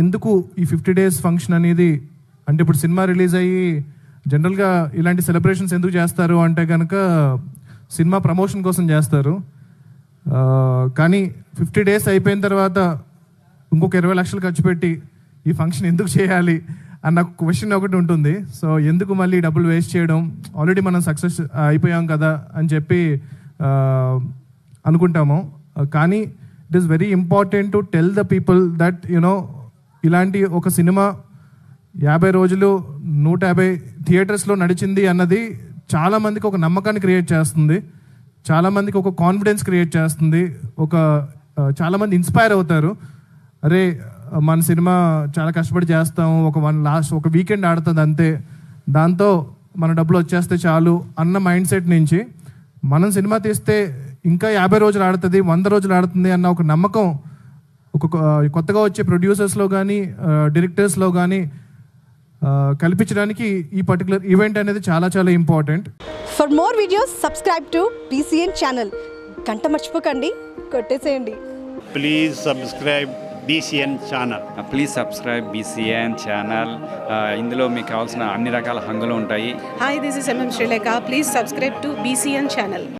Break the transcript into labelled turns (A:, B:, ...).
A: ఎందుకు ఈ fifty days function అనేది అంటే ఇప్పుడు సినిమా రిలీజ్ అయ్యి జనరల్గా ఇలాంటి సెలబ్రేషన్స్ ఎందుకు చేస్తారు అంటే కనుక సినిమా ప్రమోషన్ కోసం చేస్తారు. కానీ ఫిఫ్టీ డేస్ అయిపోయిన తర్వాత ఇంకొక ఇరవై లక్షలు ఖర్చు పెట్టి ఈ ఫంక్షన్ ఎందుకు చేయాలి అన్న క్వశ్చన్ ఒకటి ఉంటుంది. సో ఎందుకు మళ్ళీ డబ్బులు వేస్ట్ చేయడం? ఆల్రెడీ మనం సక్సెస్ అయిపోయాం కదా అని చెప్పి అనుకుంటాము. కానీ it is very important to tell the people that you know ఇలాంటి ఒక సినిమా యాభై రోజులు నూట యాభై థియేటర్స్లో నడిచింది అన్నది చాలామందికి ఒక నమ్మకాన్ని క్రియేట్ చేస్తుంది. చాలామందికి ఒక కాన్ఫిడెన్స్ క్రియేట్ చేస్తుంది. ఒక చాలామంది ఇన్స్పైర్ అవుతారు. అరే మన సినిమా చాలా కష్టపడి చేస్తాం. ఒక వన్ లాస్ట్ ఒక వీకెండ్ ఆడుతుంది అంతే. దాంతో మన డబ్బులు వచ్చేస్తే చాలు అన్న మైండ్ సెట్ నుంచి మనం సినిమా తీస్తే ఇంకా యాభై రోజులు ఆడుతుంది వంద రోజులు ఆడుతుంది అన్న ఒక నమ్మకం ఒక కొ- కొత్తగా వచ్చే ప్రొడ్యూసర్స్లో కానీ డైరెక్టర్స్లో కానీ కల్పించడానికి ఈ పర్టికులర్ ఈవెంట్ అనేది చాలా చాలా important
B: for more videos subscribe to BCN channel గంట మర్చిపోకండి కొట్టేసేయండి
C: please subscribe BCN channel.
D: Please subscribe BCN channel ఇందులో మీకు కావాల్సిన అన్ని రకాల హంగులు ఉంటాయి
E: Hi, this is MM Sri Lanka. Please subscribe to BCN channel.